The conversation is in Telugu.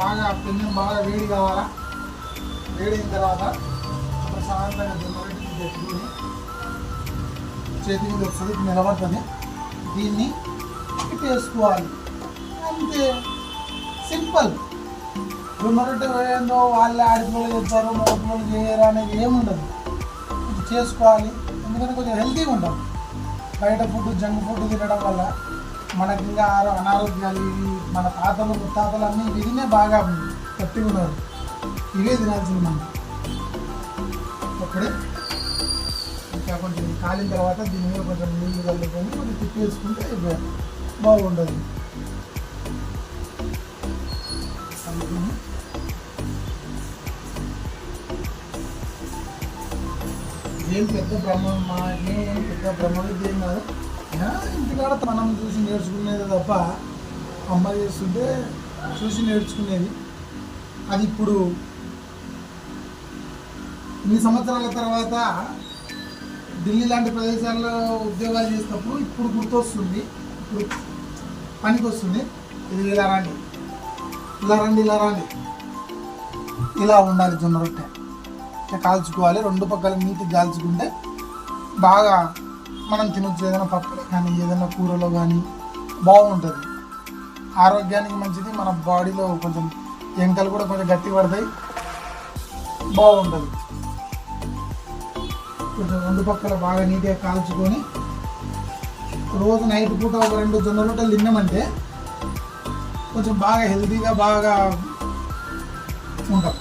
బాగా పెన్ను బాగా వేడి కావాలా? వేడైన తర్వాత ప్రశాంతంగా దిమ్మగట్టి రొట్టెని పెట్టుకుని చేతి మీద వస్తుంది నిలబడుతుంది. దీన్ని ఇటు వేసుకోవాలి అంతే. సింపుల్. జొన్న రొట్టె వాళ్ళు ఆడిపిల్లలు చెప్తారు మగపిల్లలు చేయరు అనేది ఏముండదు. ఇది చేసుకోవాలి. ఎందుకంటే కొంచెం హెల్తీగా ఉంటాం బయట ఫుడ్ జంక్ ఫుడ్ తినడం వల్ల మనకి ఇంకా అనారోగ్యాలు ఇవి మన తాతలు ముత్తాతలు అన్నీ విధినే బాగా గట్టిగా ఇవే తినాల్సింది మనం. అప్పుడే ఇంకా కొంచెం కాలిన తర్వాత దీని మీద కొంచెం నీళ్ళు కలుపుకొని కొంచెం తిప్పి వేసుకుంటే ఇక బాగుండదు. ఏం పెద్ద బ్రహ్మం మా ఏం పెద్ద బ్రహ్మ? విద్య ఏం కాదు. ఇంటికాడ మనం చూసి నేర్చుకునేది తప్ప అమ్మ చేస్తుంటే చూసి నేర్చుకునేది. అది ఇప్పుడు ఇన్ని సంవత్సరాల తర్వాత ఢిల్లీ లాంటి ప్రదేశాల్లో ఉద్యోగాలు చేసినప్పుడు ఇప్పుడు గుర్తొస్తుంది. ఇప్పుడు పనికి వస్తుంది ఇది ఇలా రండి. ఇలా రండి ఇలా రండి. ఇలా ఉండాలి జొన్న రొట్టె. కాల్చుకోవాలి. రెండు పక్కల నీటి కాల్చుకుంటే బాగా మనం తినొచ్చు. ఏదైనా పప్పులో కానీ ఏదైనా కూరలో కానీ బాగుంటుంది. ఆరోగ్యానికి మంచిది. మన బాడీలో కొంచెం ఎంకలు కూడా కొంచెం గట్టి పడతాయి. బాగుంటుంది. కొంచెం రెండు పక్కల బాగా నీట్గా కాల్చుకొని రోజు నైట్ పూట ఒక రెండు జొన్న రొట్టెలు తిన్నామంటే కొంచెం బాగా హెల్తీగా బాగా ఉంటాం.